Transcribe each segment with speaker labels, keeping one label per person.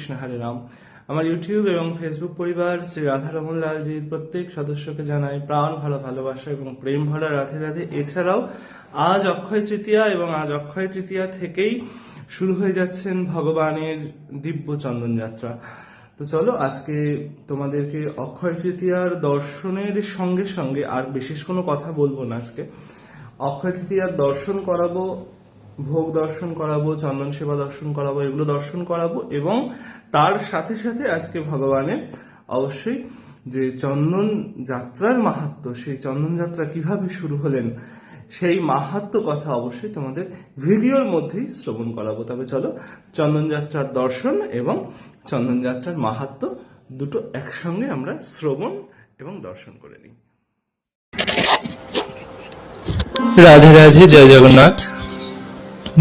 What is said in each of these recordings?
Speaker 1: কৃষ্ণ হরে রাম আমার ইউটিউব এবং ফেসবুক পরিবার শ্রী রাধারমন লালজির প্রত্যেক সদস্যকে জানাই প্রাণ ভালো ভালোবাসা এবং প্রেম ভরা রাধে রাধে। এছাড়াও আজ অক্ষয় তৃতীয়া এবং আজ অক্ষয় তৃতীয়া থেকেই শুরু হয়ে যাচ্ছেন ভগবানের দিব্য চন্দন যাত্রা। তো চলো আজকে তোমাদেরকে অক্ষয় তৃতীয়ার দর্শনের সঙ্গে সঙ্গে আর বিশেষ কোনো কথা বলব না আজকে। অক্ষয় তৃতীয়ার দর্শন করাবো, ভোগ দর্শন করাবো, চন্দন সেবা দর্শন করাবো, এগুলো দর্শন করাবো এবং তার সাথে সাথে আজকে ভগবানের অবশ্যই যে চন্দন যাত্রার মাহাত্ম, সেই চন্দন যাত্রা কীভাবে শুরু হলেন, সেই মাহাত্ম কথা অবশ্যই তোমাদের ভিডিওর মধ্যেই শ্রবণ করাবো। তবে চলো, চন্দন যাত্রার দর্শন এবং চন্দন যাত্রার মাহাত্ম দুটো একসঙ্গে আমরা শ্রবণ এবং দর্শন করে নিই।
Speaker 2: রাধে রাধে, জয় জগন্নাথ।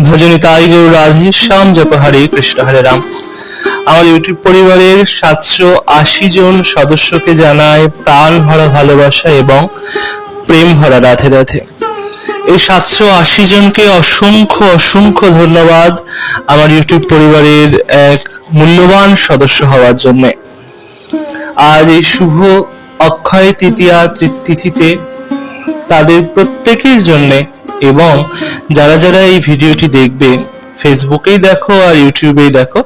Speaker 2: ভজনী তাই গৌর রাধে, শ্যাম জপ হরে কৃষ্ণ হরে রাম। আমার ইউটিউব পরিবারের সাতশো আশি জন সদস্যকে জানায় প্রাণ ভরা ভালোবাসা এবং প্রেম ভরা রাধে রাধে। এই সাতশো আশি জনকে অসংখ্য অসংখ্য ধন্যবাদ আমার ইউটিউব পরিবারের এক মূল্যবান সদস্য হওয়ার জন্য। আজ এই শুভ অক্ষয় তৃতীয়া তিথিতে তাদের প্রত্যেকের জন্য এবং যারা যারা এই ভিডিওটি দেখবে, ফেসবুকেই দেখো আর ইউটিউবেই দেখো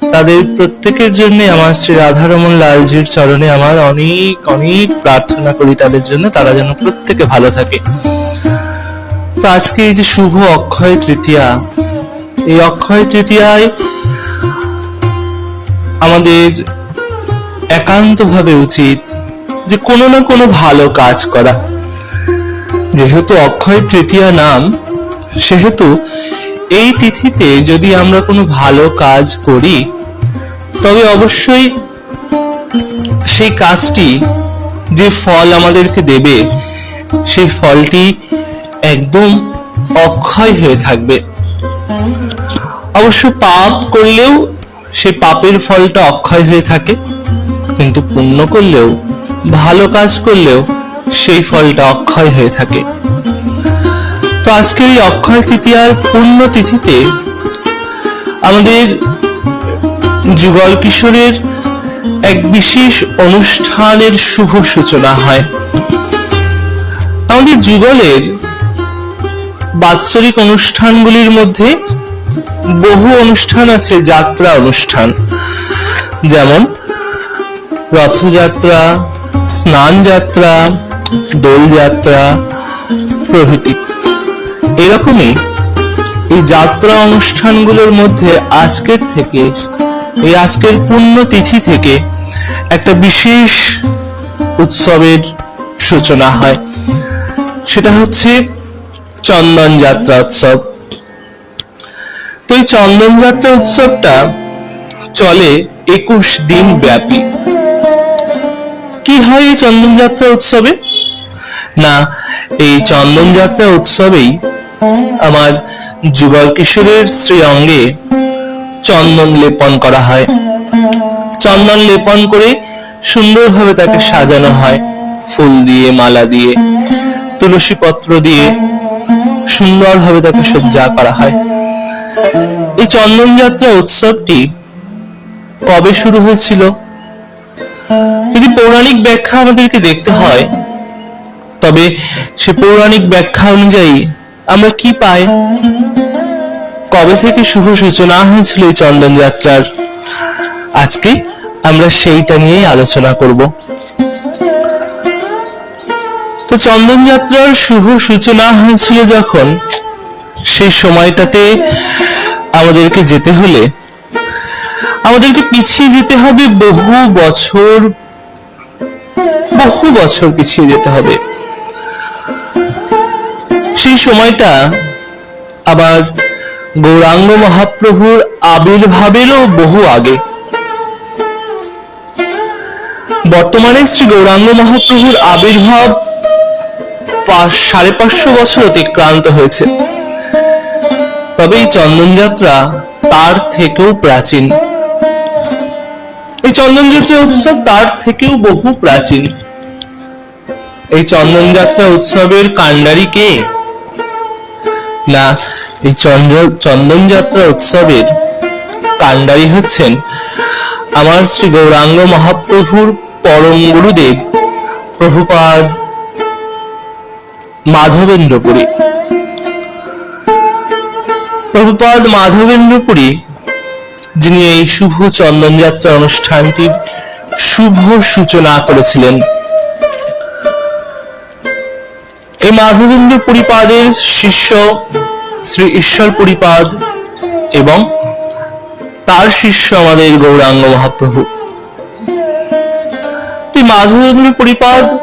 Speaker 2: তাদের প্রত্যেকের জন্য আমার শ্রী রাধারমন লালজির চরণে আমার অনেক অনেক প্রার্থনা করি তাদের জন্য, তারা যেন প্রত্যেকে ভালো থাকে। তো আজকে এই যে শুভ অক্ষয় তৃতীয়া, এই অক্ষয় তৃতীয়ায় আমাদের একান্তভাবে উচিত যে কোনো না কোনো ভালো কাজ করা। যেহেতু অক্ষয় তৃতীয়া নাম, সেহেতু এই তিথিতে যদি আমরা কোনো ভালো কাজ করি তবে অবশ্যই সেই কাজটি যে ফল আমাদেরকে দেবে, সেই ফলটি একদম অক্ষয় হয়ে থাকবে। অবশ্য পাপ করলেও সে পাপের ফলটা অক্ষয় হয়ে থাকে, কিন্তু পুণ্য করলেও, ভালো কাজ করলেও সেই ফলটা অক্ষয় হয়ে থাকে। তো আজকের এই অক্ষয় তৃতীয়ার পূর্ণ তিথিতে আমাদের যুগল কিশোরের এক বিশেষ অনুষ্ঠানের শুভ সূচনা হয়। আমাদের যুগলের বাৎসরিক অনুষ্ঠানগুলির মধ্যে বহু অনুষ্ঠান আছে, যাত্রা অনুষ্ঠান। যেমন রথযাত্রা, স্নান যাত্রা, দোল যাত্রা, প্রভৃতি। এরকমই এই যাত্রা অনুষ্ঠানগুলোর মধ্যে আজকের থেকে এই আজকের পূর্ণ তিথি থেকে একটা বিশেষ উৎসবের সূচনা হয়। সেটা হচ্ছে চন্দন যাত্রা উৎসব। তো এই চন্দন যাত্রা উৎসবটা চলে একুশ দিন ব্যাপী। কি হয় এই চন্দন যাত্রা উৎসবে? না, এই চন্দন যাত্রা উৎসবেই আমার যুগল কিশোরের শ্রী অঙ্গে চন্দন লেপন করা হয়। চন্দন লেপন করে সুন্দরভাবে তাকে সাজানো হয়। ফুল দিয়ে, মালা দিয়ে তুলসী পত্র দিয়ে সুন্দরভাবে তাকে সজ্জা করা হয়। এই চন্দন যাত্রা উৎসবটি কবে শুরু হয়েছিল? যদি পৌরাণিক ব্যাখ্যা আমাদেরকে দেখতে হয়, তবে সে পৌরাণিক ব্যাখ্যা অনুযায়ী আমরা কি পাই? কবে থেকে শুভ সূচনা হয়েছিল এই চন্দন যাত্রার? আজকে আমরা সেইটা নিয়েই আলোচনা করব। তো চন্দন যাত্রার শুভ সূচনা হয়েছিল যখন, সেই সময়টাতে আমাদেরকে যেতে হলে, আমাদেরকে পিছিয়ে যেতে হবে, বহু বছর বহু বছর পিছিয়ে যেতে হবে। সেই সময়টা আবার গৌরাঙ্গ মহাপ্রভুর আবির্ভাবেরও বহু আগে। বর্তমানে শ্রী গৌরাঙ্গ মহাপ্রভুর আবির্ভাব সাড়ে পাঁচশো বছর অতিক্রান্ত হয়েছে। তবে এই চন্দন যাত্রা তার থেকেও প্রাচীন। এই চন্দন যাত্রা উৎসব তার থেকেও বহু প্রাচীন। এই চন্দন যাত্রা উৎসবের কাণ্ডারি কে? না এই চন্দ্র, চন্দন যাত্রা উৎসবের কাণ্ডারি হচ্ছেন আমার শ্রী গৌরাঙ্গ মহাপ্রভুর পরম গুরুদেব প্রভুপাদ মাধবেন্দ্রপুরী। প্রভুপাদ মাধবেন্দ্রপুরী, যিনি এই শুভ চন্দন যাত্রা অনুষ্ঠানটির শুভ সূচনা করেছিলেন। এই মাধবেন্দ্র পরিপাদের শিষ্য শ্রী ঈশ্বর পরিপাদ এবং তার শিষ্য আমাদের গৌরাঙ্গ মহাপ্রভু। মাধবেন্দ্র পরিপাদ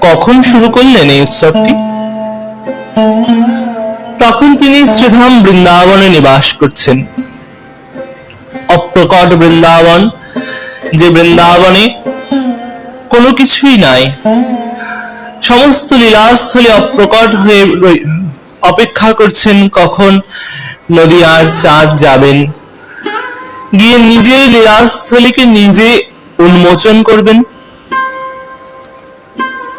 Speaker 2: কখন শুরু করলেন এই উৎসবটি? তখন তিনি শ্রীধাম বৃন্দাবনে নিবাস করছেন। অপ্রকট বৃন্দাবন, যে বৃন্দাবনে কোনো কিছুই নাই, সমস্ত লীলাস্থলে অপ্রকট হয়ে অপেক্ষা করছেন কখন নদীয়ার চাঁদ যাবেন? গিয়ে নিজের লীলাস্থলীকে নিজে উন্মোচন করবেন।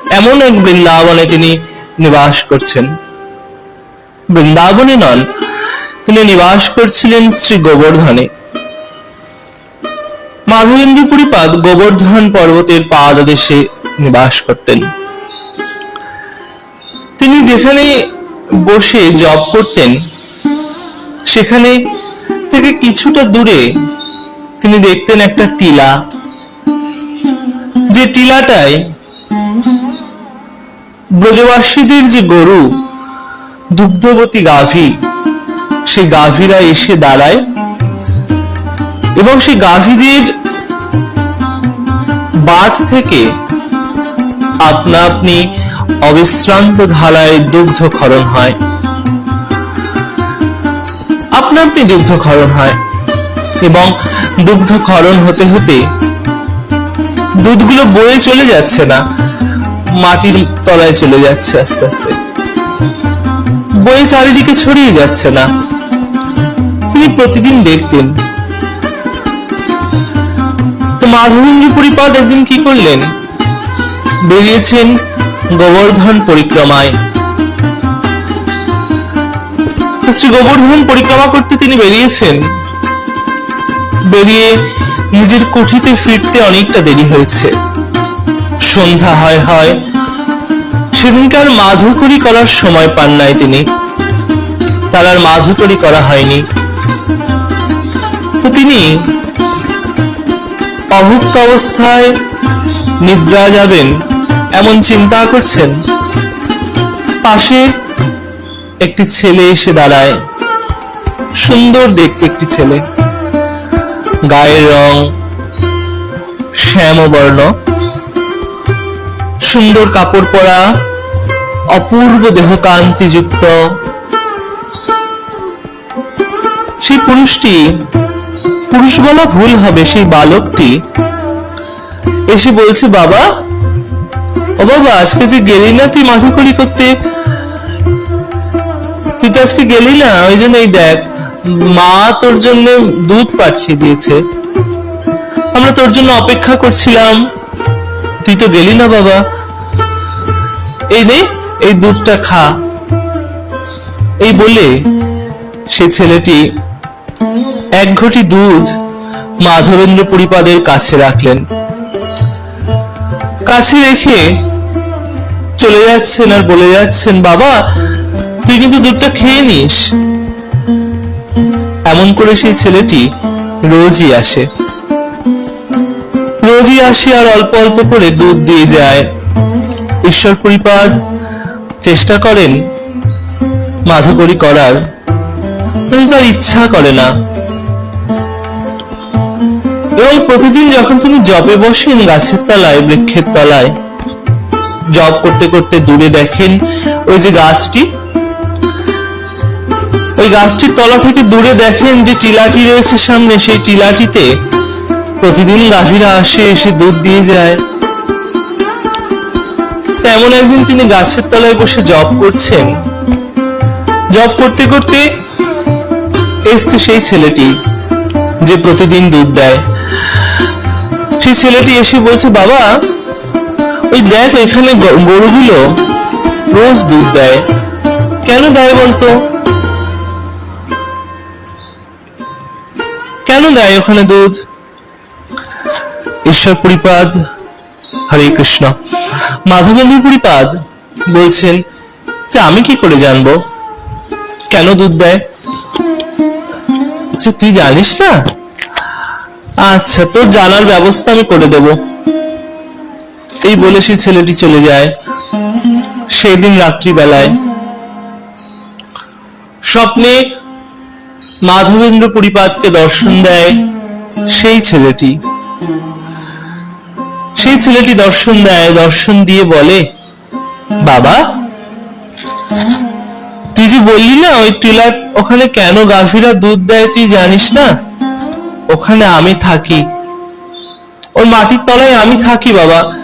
Speaker 2: এমন এক বৃন্দাবনে তিনি নিবাস করছেন। বৃন্দাবনে নন, তিনি নিবাস করছিলেন শ্রী গোবর্ধনে। মাধবেন্দ্র পুরীপাদ গোবর্ধন পর্বতের পাদদেশে নিবাস করতেন। তিনি যেখানে বসে জব করতেন। সেখানে থেকে কিছুটা দূরে তিনি দেখতেন একটা টিলা। যে টিলাটায় ব্রজবাসীদের যে গরু, দুগ্ধবতী গাভী, সেই গাভীরা এসে দাঁড়ায় এবং সেই গাভীদের বাট থেকে আপনা আপনি অবিশ্রান্ত ধারায় দুগ্ধ ক্ষরণ হয়। আপনা দুগ্ধ ক্ষরণ হয়? এবং দুগ্ধ ক্ষরণ হতে হতে দুধগুলো বয়ে চলে যাচ্ছে না? মাটির তলায় চলে যাচ্ছে আস্তে আস্তে। বয়ে চারিদিকে ছড়িয়ে যাচ্ছে না। তিনি প্রতিদিন দেখতেন। তো মাধবেন্দ্র পরিপাদ একদিন কি করলেন? বেরিয়েছেন গোবর্ধন পরিক্রমায়। শ্রী গোবর্ধন পরিক্রমা করতে তিনি বেরিয়েছেন। বেরিয়ে নিজের কুঠিতে ফিরতে অনেকটা দেরি হয়েছে। সন্ধ্যা হয় হয়, সেদিনকার মাধুকরী করার সময় পান নাই তিনি। তার আর মাধুকরী করা হয়নি। তো তিনি অভুক্ত অবস্থায় নিদ্রা যাবেন। এমন চিন্তা করছেন? পাশে একটি ছেলে এসে দাঁড়ায়। সুন্দর দেখতে একটি ছেলে। গায়ের রং শ্যামবর্ণ। সুন্দর কাপড় পরা, অপূর্ব দেহ কান্তিযুক্ত সেই পুরুষটি, পুরুষ বলা ভুল হবে, সেই বালকটি এসে বলছে, বাবা ও বাবা, আজকে যে গেলি না তুই মাধুকরি করতে? তুই তো আজকে গেলি না, ওই জন্য এই দেখ, মা তোর জন্য দুধ পাঠিয়ে দিয়েছে। আমরা তোর জন্য অপেক্ষা করছিলাম। তুই তো গেলি না বাবা। এই নে, এই দুধটা খা। এই বলে সে ছেলেটি এক ঘটি দুধ মাধবেন্দ্র পরিপাদের কাছে রাখলেন। কাছে রেখে চলে যাচ্ছেন আর বলে যাচ্ছেন, বাবা, তুই কিন্তু দুধটা খেয়ে নিস। এমন করে সেই ছেলেটি রোজই আসে। রোজই আসে আর অল্প অল্প করে দুধ দিয়ে যায়। ঈশ্বর পরিপাদ চেষ্টা করেন মাধুকরী করার, কিন্তু তার ইচ্ছা করে না। এবং প্রতিদিন যখন তিনি জবে বসেন গাছের তলায়, বৃক্ষের তলায় জব করতে করতে দূরে দেখেন ওই যে গাছটি। ওই গাছটির তলা থেকে দূরে দেখেন যে টিলাটি রয়েছে সামনে, সেই টিলাটিতে প্রতিদিন গাভীরা আসে, এসে দুধ দিয়ে যায়। তেমন একদিন তিনি গাছের তলায় বসে জব করছেন। জব করতে করতে এসছে সেই ছেলেটি যে প্রতিদিন দুধ দেয়। সেই ছেলেটি এসে বলছে, বাবা ওই দেখ এখানে গরুগুলো রোজ দুধ দেয়। কেন দেয় বলতো? কেন দেয় ওখানে দুধ? ঈশ্বর পরিপাদ, হরে কৃষ্ণ। মাধবেন্দ্র পরিপাদ বলছেন যে আমি কি করে জানব? কেন দুধ দেয়? তুই জানিস না? আচ্ছা তোর জানার ব্যবস্থা আমি করে দেব। এই বলে সেই ছেলেটি চলে যায়। সেই দিন রাত্রিবেলায়। স্বপ্নে মাধবেন্দ্র পরিপাতকে দর্শন দেয় সেই ছেলেটি। সেই ছেলেটি দর্শন দেয়, দর্শন দিয়ে বলে, বাবা, তুই যে বললি না, ওই টিলার ওখানে কেন গাভীরা দুধ দেয় তুই জানিস না? ওখানে আমি থাকি। ওর মাটির তলায় আমি থাকি, বাবা।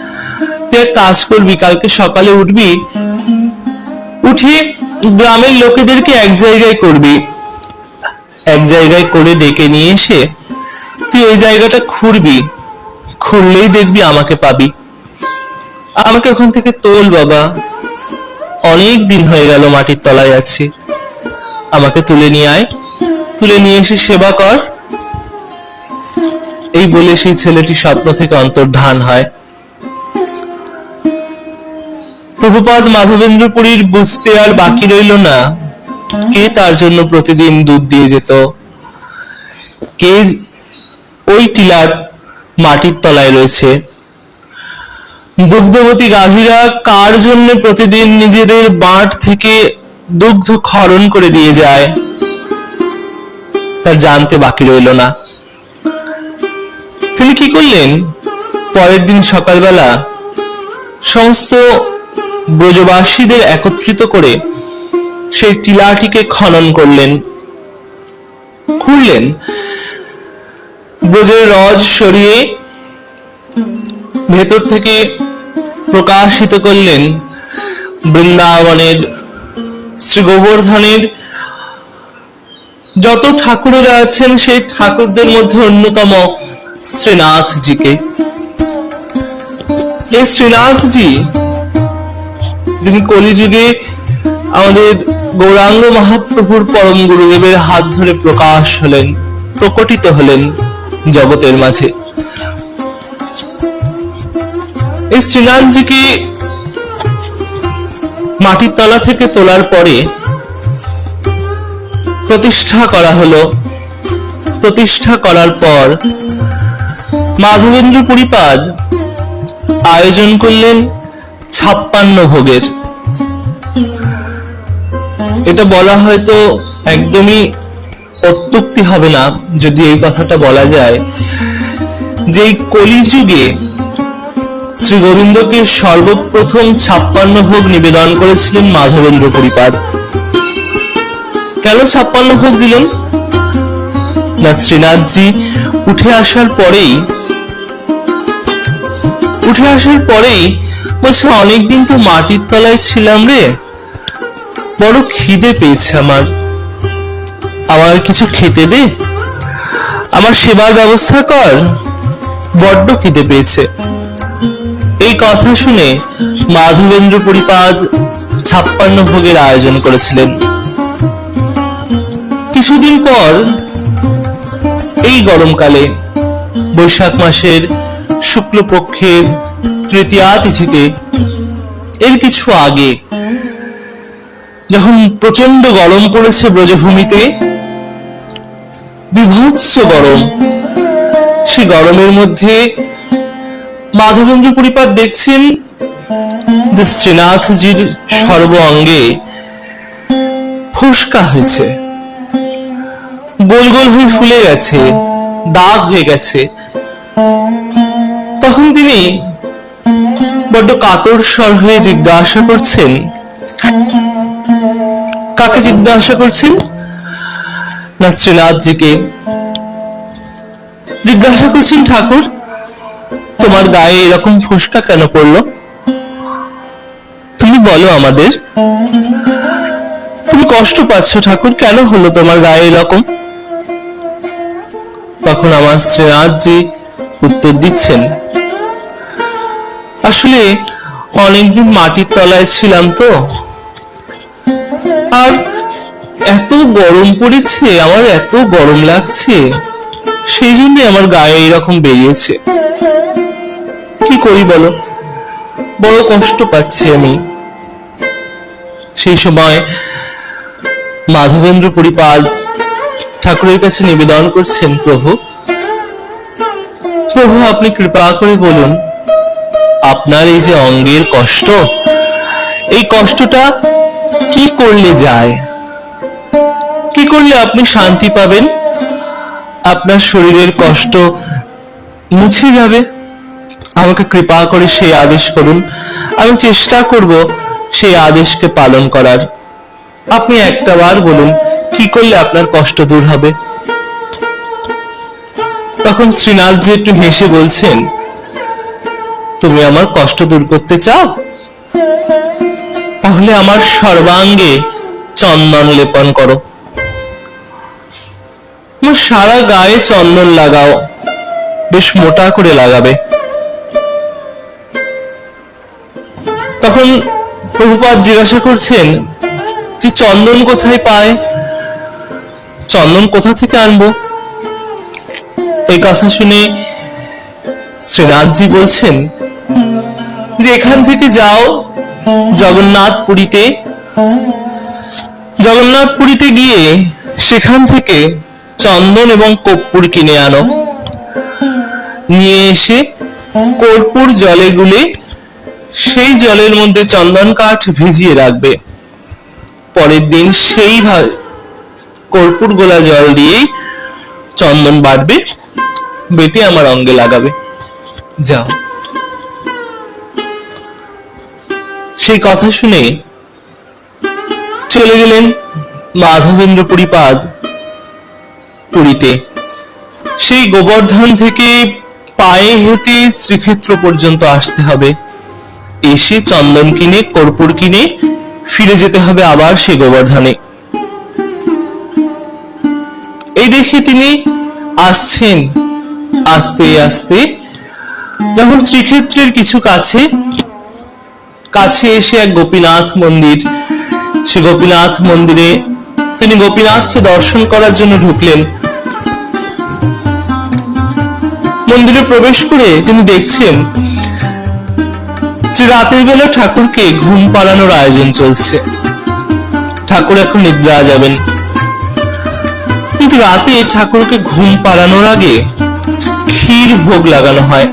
Speaker 2: তুই কাজ করবি, কালকে সকালে উঠবি উঠিয়ে গ্রামের লোকেদেরকে এক জায়গায় করবি। এক জায়গায় করে ডেকে নিয়ে এসে তুই ওই জায়গাটা খুঁড়বি, খুঁড়লেই দেখবি আমাকে পাবি। আমাকে ওখান থেকে তোল বাবা। অনেক দিন হয়ে গেল মাটির তলায় আছি। আমাকে তুলে নিয়ে আয়, তুলে নিয়ে এসে সেবা কর। এই বলে সেই ছেলেটি স্বপ্ন থেকে অন্তর্ধান হয়। প্রভুপাদ মাধবেন্দ্রপুরীর বুঝতে আর বাকি রইল না। কে তার জন্য প্রতিদিন দুধ দিয়ে যেত? কে ওই টিলার মাটির তলায় রয়েছে? দুগ্ধবতী গাভীরা কার জন্য প্রতিদিন নিজেদের বাঁট থেকে দুগ্ধ খরণ করে দিয়ে যায়? তার জানতে বাকি রইল না। তিনি কি করলেন? পরের দিন সকালবেলা সমস্ত ব্রজবাসীদের একত্রিত করে সেই টিলাটিকে খনন করলেন। খুললেন ব্রজের রজ সরিয়ে ভেতর থেকে প্রকাশিত করলেন বৃন্দাবনের শ্রী গোবর্ধনের যত ঠাকুরেরা আছেন, সেই ঠাকুরদের মধ্যে অন্যতম শ্রীনাথজিকে। এই শ্রীনাথজি যিনি কলিযুগে আমাদের গৌরাঙ্গ মহাপ্রভুর পরম গুরুদেবের হাত ধরে প্রকাশ হলেন, প্রকটিত হলেন জগতের মাঝে। এই শ্রীনাথজিকে মাটির তলা থেকে তোলার পরে প্রতিষ্ঠা করা হলো। প্রতিষ্ঠা করার পর মাধবেন্দ্র পরিপাদ আয়োজন করলেন ছাপ্পান্ন ভোগের। এটা বলা হয়তো একদমই অত্যুক্তি হবে না, যদি এই কথাটা বলা যায় যে এই কলিযুগে শ্রী গোবিন্দকে সর্বপ্রথম ছাপ্পান্ন ভোগ নিবেদন করেছিলেন মাধবেন্দ্র পরিপাদ কেন ছাপ্পান্ন ভোগ দিলেন? না, শ্রীনাথজি উঠে আসার পরেই, উঠে আসার পরেই বলছে, অনেকদিন তো মাটির তলায় ছিলাম রে। বড় খিদে পেয়েছে আমার। আমার কিছু খেতে দে। আমার সেবার ব্যবস্থা কর। বড্ড খিদে পেয়েছে। এই কথা শুনে মাধবেন্দ্র পরিপাদ ছাপ্পান্ন ভোগের আয়োজন করেছিলেন। কিছুদিন পর এই গরমকালে বৈশাখ মাসের শুক্লপক্ষের তৃতীয়া তিথিতে এর কিছু আগে যখন প্রচণ্ড গরম পড়েছে ব্রজভূমিতে, বিভৎস গরম, সে গরমের মধ্যে মাধবেন্দ্র পরিপাত দেখছেন যে শ্রীনাথজির সর্ব অঙ্গে ফুসকা হয়েছে। গোল গোল হয়ে ফুলে গেছে, দাগ হয়ে গেছে। তখন তিনি বড্ড কাতর স্বর হয়ে জিজ্ঞাসা করছেন, কাকে জিজ্ঞাসা করছেন? না শ্রীনাথজিকে জিজ্ঞাসা করছেন, ঠাকুর, তোমার গায়ে এরকম ফুসকা কেন পড়ল? তুমি বলো আমাদের। তুমি কষ্ট পাচ্ছ, ঠাকুর, কেন হলো তোমার গায়ে এরকম? তখন আমার শ্রীনাথজি উত্তর দিচ্ছেন আসলে অনেকদিন মাটির তলায় ছিলাম তো। আর এত গরম পড়েছে, আমার এত গরম লাগছে, সেই জন্য আমার গায়ে এরকম বেরিয়েছে। কি করি বলো? বড় কষ্ট পাচ্ছি আমি। সেই সময় মাধবেন্দ্র পরিপাল ঠাকুরের কাছে নিবেদন করছেন, প্রভু। প্রভু, আপনি কৃপা করে বলুন আপনার এই যে অঙ্গের কষ্ট, এই কষ্টটা কি করলে যায়? কি করলে আপনি শান্তি পাবেন? আপনার শরীরের কষ্ট মুছে যাবে। আমাকে কৃপা করে সেই আদেশ করুন। আমি চেষ্টা করব সেই আদেশকে পালন করার। আপনি একটা বার বলুন, কি করলে আপনার কষ্ট দূর হবে? তখন শ্রীনাথজি একটু হেসে বলছেন তুমি আমার কষ্ট দূর করতে চাও? তাহলে আমার সর্বাঙ্গে চন্দন লেপন করো। আমার সারা গায়ে চন্দন লাগাও। বেশ মোটা করে লাগাবে। তখন প্রভুপাদ জিজ্ঞাসা করছেন, যে চন্দন কোথায় পায়? চন্দন কোথা থেকে আনব? এই কথা শুনে শ্রীনাথজি বলছেন যে এখান থেকে যাও জগন্নাথ পুরীতে জগন্নাথ পুরীতে গিয়ে সেখান থেকে চন্দন এবং কর্পূর কিনে আনো। নিয়ে এসে কর্পূর জলে গুলে সেই জলের মধ্যে চন্দন কাঠ ভিজিয়ে রাখবে। পরের দিন সেই কর্পূর গোলা জল দিয়ে চন্দন বাটবে বেটে আমার অঙ্গে লাগাবে। যাও। সেই কথা শুনে চলে গেলেন মাধবেন্দ্র পরিপাদ পুরীতে। সেই গোবর্ধন থেকে পায়ে হেঁটে শ্রীক্ষেত্র পর্যন্ত আসতে হবে। এসে চন্দন কিনে, কর্পূর কিনে ফিরে যেতে হবে আবার সেই গোবর্ধনে। এই দেখে তিনি আসছেন। আস্তে আস্তে যখন শ্রীক্ষেত্রের কিছু কাছে কাছে এসে এক গোপীনাথ মন্দির। সে গোপীনাথ মন্দিরে তিনি গোপীনাথকে দর্শন করার জন্য ঢুকলেন। মন্দিরে প্রবেশ করে তিনি দেখছেন, যে রাতের বেলা ঠাকুরকে ঘুম পাড়ানোর আয়োজন চলছে। ঠাকুর এখন নিদ্রা যাবেন। কিন্তু রাতে ঠাকুরকে ঘুম পাড়ানোর আগে ক্ষীর ভোগ লাগানো হয়।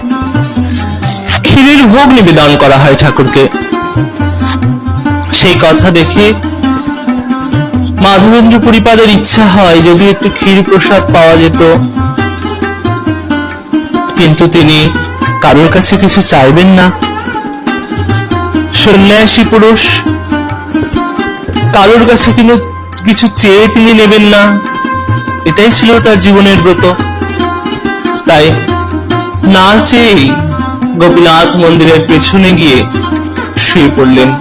Speaker 2: ক্ষীরের ভোগ নিবেদন করা হয় ঠাকুরকে। সেই কথা দেখে মাধবেন্দ্র পরিপাদের ইচ্ছা হয় যদি একটু ক্ষীর প্রসাদ পাওয়া যেত। কিন্তু তিনি কারোর কাছে কিছু চাইবেন না। সন্ন্যাসী পুরুষ, কারোর কাছে কিন্তু কিছু চেয়ে তিনি নেবেন না। এটাই ছিল তার জীবনের ব্রত। তাই না চেয়েই গোপীনাথ মন্দিরের পেছনে গিয়ে শুয়ে পড়লেন।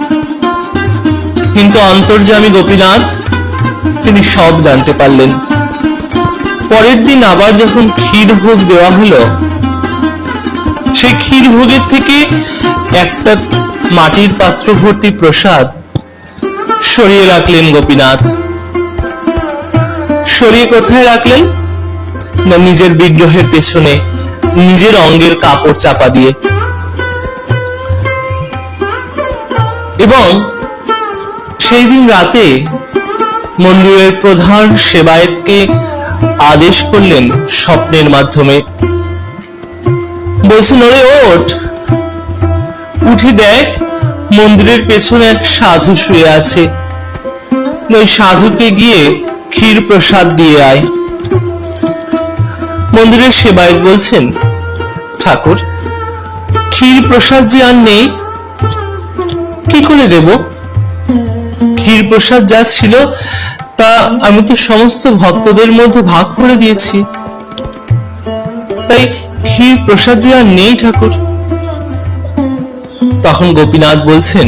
Speaker 2: কিন্তু অন্তর্যামী গোপীনাথ, তিনি সব জানতে পারলেন। পরের দিন আবার যখন ক্ষীর ভোগ দেওয়া হলো সেই ক্ষীর ভোগের থেকে একটা মাটির পাত্র ভর্তি প্রসাদ সরিয়ে রাখলেন গোপীনাথ। সরিয়ে কোথায় রাখলেন? না নিজের বিগ্রহের পেছনে, নিজের অঙ্গের কাপড় চাপা দিয়ে। এবং সেই দিন রাতে মন্দিরের প্রধান সেবায়েতকে আদেশ করলেন স্বপ্নের মাধ্যমে। বলছেন ওরে ওঠ। উঠে দেখ, মন্দিরের পেছনে এক সাধু শুয়ে আছে। ওই সাধুকে গিয়ে ক্ষীর প্রসাদ দিয়ে আয়। মন্দিরের সেবায়ত বলছেন, ঠাকুর, ক্ষীর প্রসাদ যে আর নেই কি করে দেব? ক্ষীর প্রসাদ যা ছিল, তা আমি তো সমস্ত ভক্তদের মধ্যে ভাগ করে দিয়েছি। তাই ক্ষীর প্রসাদ যে আর নেই, ঠাকুর। তখন গোপীনাথ বলছেন,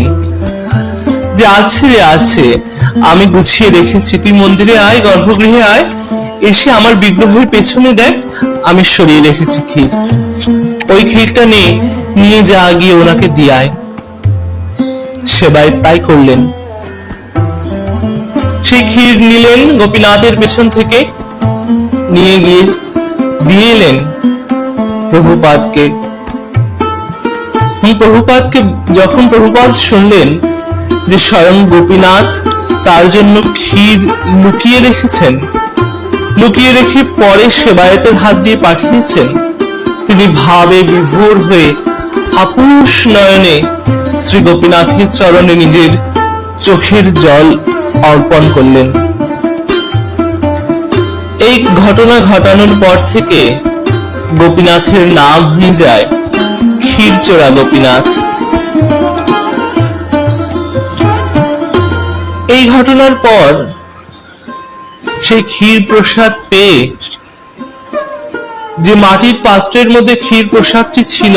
Speaker 2: যে আছে রে, আছে। আমি গুছিয়ে রেখেছি। তুই মন্দিরে আয়, গর্ভগৃহে আয়। এসে আমার বিগ্রহের পেছনে দেখ, আমি সরিয়ে রেখেছি ক্ষীর। ওই ক্ষীরটা নিয়ে নিয়ে যা গিয়ে ওনাকে দিয়ে আয়। সেবায় তাই করলেন। সেই ক্ষীর নিলেন গোপীনাথের পেছন থেকে, নিয়ে গিয়ে দিয়ে এলেন প্রভুপাদকে। প্রভুপাদকে যখন প্রভুপাদ শুনলেন যে স্বয়ং গোপীনাথ তার জন্য ক্ষীর লুকিয়ে রেখেছেন, লুকিয়ে রেখে পরে সেবায়তের হাত দিয়ে পাঠিয়েছেন তিনি ভাবে বিভোর হয়ে আপুষ নয়নে শ্রী গোপীনাথের চরণে নিজের চোখের জল অর্পণ করলেন। এই ঘটনা ঘটানোর পর থেকে গোপীনাথের নাম হয়ে যায় ক্ষীরচোরা গোপীনাথ। এই ঘটনার পর সেই ক্ষীর প্রসাদ পেয়ে যে মাটির পাত্রের মধ্যে ক্ষীর প্রসাদটি ছিল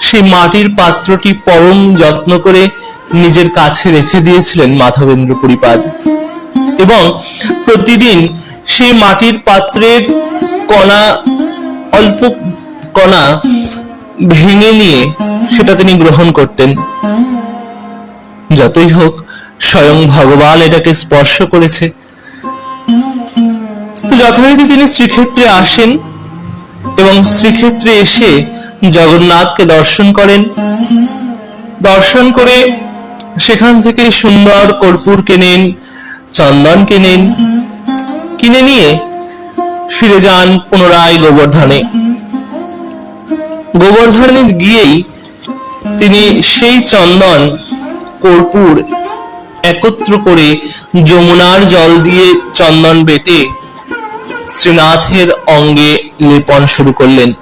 Speaker 2: সেই মাটির পাত্রটি পরম যত্ন করে নিজের কাছে রেখে দিয়েছিলেন মাধবেন্দ্র পরিপাদ। এবং প্রতিদিন সেই মাটির পাত্রের কণা, অল্প কণা ভেঙে নিয়ে সেটা তিনি গ্রহণ করতেন। যতই হোক, স্বয়ং ভগবান এটাকে স্পর্শ করেছে। তো যথারীতি তিনি শ্রীক্ষেত্রে আসেন। এবং শ্রীক্ষেত্রে এসে জগন্নাথকে দর্শন করেন। দর্শন করে সেখান থেকে সুন্দর কর্পূর কেনেন, চন্দন কেনেন, কিনে নিয়ে ফিরে যান পুনরায় গোবর্ধনে। গোবর্ধনে গিয়েই তিনি সেই চন্দন, কর্পূর একত্র করে যমুনার জল দিয়ে চন্দন বেটে শ্রীনাথের অঙ্গে লেপন শুরু করলেন।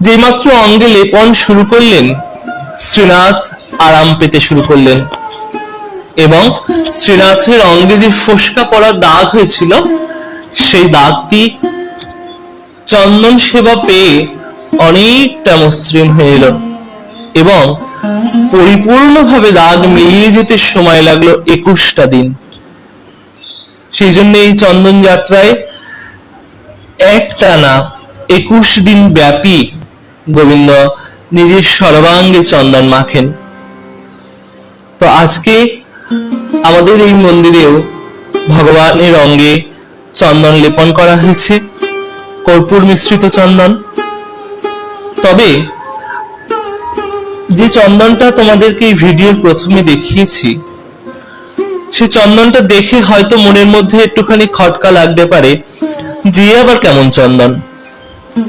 Speaker 2: যেমাত্র অঙ্গে লেপন শুরু করলেন, শ্রীনাথ আরাম পেতে শুরু করলেন। এবং শ্রীনাথের অঙ্গে যে ফোসকা পড়ার দাগ হয়েছিল, সেই দাগটি চন্দন সেবা পেয়ে অনেকটা মসৃণ হয়ে এলো এবং পরিপূর্ণভাবে দাগ মিলিয়ে যেতে সময় লাগল একুশটা দিন। সেই জন্য এই চন্দন যাত্রায় একটানা একুশ দিন ব্যাপী গোবিন্দ নিজের সর্বাঙ্গে চন্দন মাখেন। তো আজকে আমাদের এই মন্দিরেও ভগবানের অঙ্গে চন্দন লেপন করা হয়েছে, কর্পূর মিশ্রিত চন্দন। তবে যে চন্দনটা তোমাদেরকে এই ভিডিওর প্রথমে দেখিয়েছি, সে চন্দনটা দেখে হয়তো মনের মধ্যে একটুখানি খটকা লাগতে পারে যে আবার কেমন চন্দন?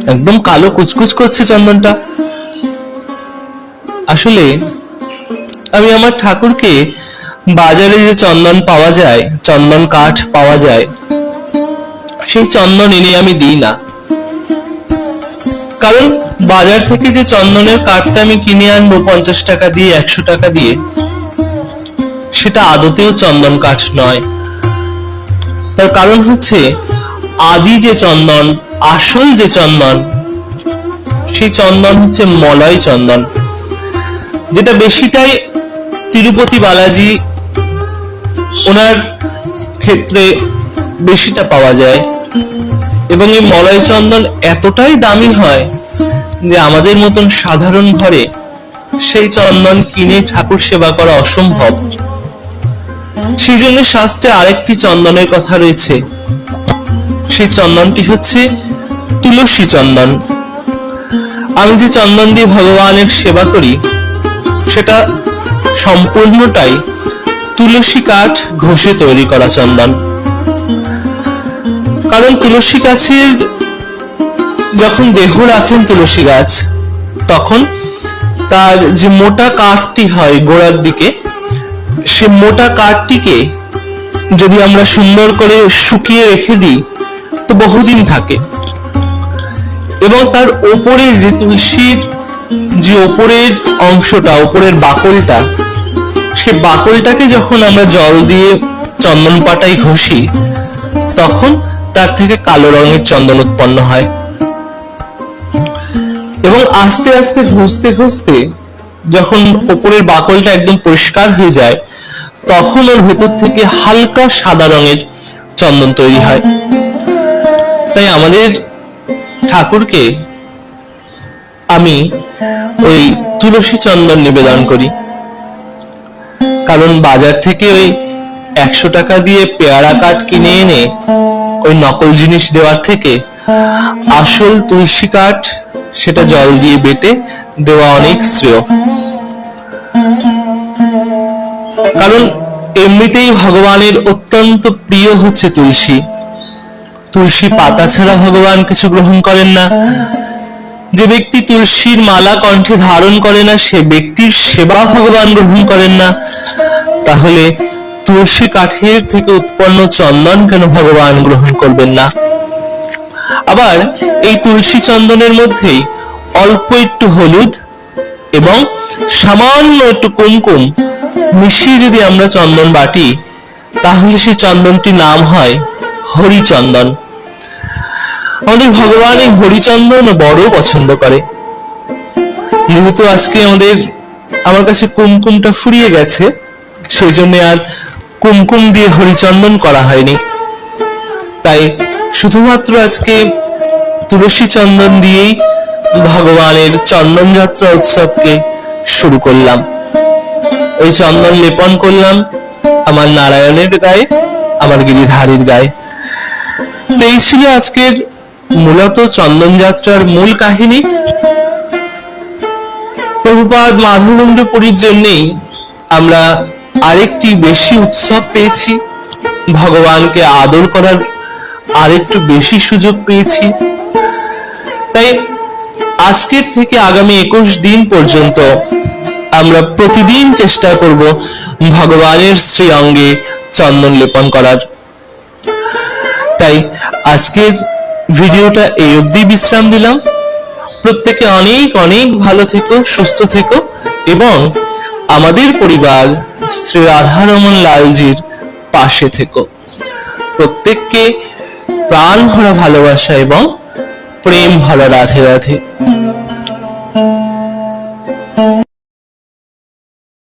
Speaker 2: একদম কালো কুচকুচ করছে চন্দনটা। আসলে, আমি আমার ঠাকুরকে বাজারে যে চন্দন পাওয়া যায়, চন্দন কাঠ পাওয়া যায়, সেই চন্দন এনে আমি দিই না। কারণ বাজার থেকে যে চন্দনের কাঠটা আমি কিনে আনব পঞ্চাশ টাকা দিয়ে, একশো টাকা দিয়ে, সেটা আদতেও চন্দন কাঠ নয়। তার কারণ হচ্ছে আদি যে চন্দন, আসল যে চন্দন, সেই চন্দন হচ্ছে মলয় চন্দন। যেটা বেশিটাই তিরুপতি বালাজি ওনার ক্ষেত্রে বেশিটা পাওয়া যায়। এবং এই মলয় চন্দন এতটাই দামি হয় যে আমাদের মতন সাধারণ ঘরে সেই চন্দন কিনে ঠাকুর সেবা করা অসম্ভব। সেই জন্য শাস্ত্রে আরেকটি চন্দনের কথা রয়েছে। সেই চন্দনটি হচ্ছে তুলসী চন্দন। আমি যে চন্দন দিয়ে ভগবানের সেবা করি, সেটা সম্পূর্ণটাই তুলসী কাঠ ঘষে তৈরি করা চন্দন। কারণ তুলসী গাছের যখন দেহ রাখেন তুলসী গাছ, তখন তার যে মোটা কাঠটি হয় গোড়ার দিকে, সে মোটা কাঠটিকে যদি আমরা সুন্দর করে শুকিয়ে রেখে দিই তো বহুদিন থাকে। এবং তার ওপরে যে তুলসীর যে ওপরের অংশটা, ওপরের বাকলটা, সে বাকলটাকে যখন আমরা জল দিয়ে চন্দন পাটাই ঘষি, তখন তার থেকে কালো রঙের চন্দন উৎপন্ন হয়। এবং আস্তে আস্তে ঘষতে ঘষতে যখন ওপরের বাকলটা একদম পরিষ্কার হয়ে যায়, তখন ওর ভেতর থেকে হালকা সাদা রঙের চন্দন তৈরি হয়। তাই আমাদের ঠাকুরকে আমি ওই তুলসী চন্দন নিবেদন করি। কারণ বাজার থেকে ওই একশো টাকা দিয়ে পেয়ারা কাঠ কিনে এনে ওই নকল জিনিস দেওয়ার থেকে আসল তুলসী কাঠ, সেটা জল দিয়ে বেটে দেওয়া অনেক শ্রেয়। কারণ এমনিতেই ভগবানের অত্যন্ত প্রিয় হচ্ছে তুলসী। তুলসী পাতা ছাড়া ভগবান কিছু গ্রহণ করেন না। যে ব্যক্তি তুলসীর মালা কণ্ঠে ধারণ করে না, সে ব্যক্তির সেবা ভগবান গ্রহণ করেন না। তাহলে তুলসী কাঠের থেকে উৎপন্ন চন্দন কেন ভগবান গ্রহণ করবেন না? আবার এই তুলসী চন্দনের মধ্যেই অল্প একটু হলুদ এবং সামান্য একটু কুমকুম মিশিয়ে যদি আমরা চন্দন বাটি, তাহলে সেই চন্দনটির নাম হয় হরিচন্দন। আমাদের ভগবান এই হরিচন্দন বড় পছন্দ করে। যেহেতু আজকে আমাদের, আমার কাছে কুমকুমটা ফুরিয়ে গেছে সেই জন্য আর কুমকুম দিয়ে হরিচন্দন করা হয়নি। তাই শুধুমাত্র আজকে তুলসী চন্দন দিয়েই ভগবানের চন্দন যাত্রা উৎসবকে শুরু করলাম। ওই চন্দন লেপন করলাম আমার নারায়ণের গায়ে, আমার গিরিধারীর গায়ে। তো এই ছিল আজকের মূলত চন্দন যাত্রার মূল কাহিনী। প্রভুপাদ মাধবেন্দ্র পুরীর জন্যেই আমরা আরেকটি বেশি উৎসব পেয়েছি। ভগবানকে আদর করার আরেকটু বেশি সুযোগ পেয়েছি। তাই আজকের থেকে আগামী একুশ দিন পর্যন্ত আমরা প্রতিদিন চেষ্টা করব ভগবানের শ্রী অঙ্গে চন্দন লেপন করার। তাই আজকের ভিডিওটা এই অবধি বিশ্রাম দিলাম। প্রত্যেকে অনেক অনেক ভালো থেকো, সুস্থ থেকো এবং আমাদের পরিবার শ্রী রাধারমন লালজির পাশে থেকো। প্রত্যেককে প্রাণ ভরা ভালোবাসা এবং প্রেম ভরা রাধে রাধে।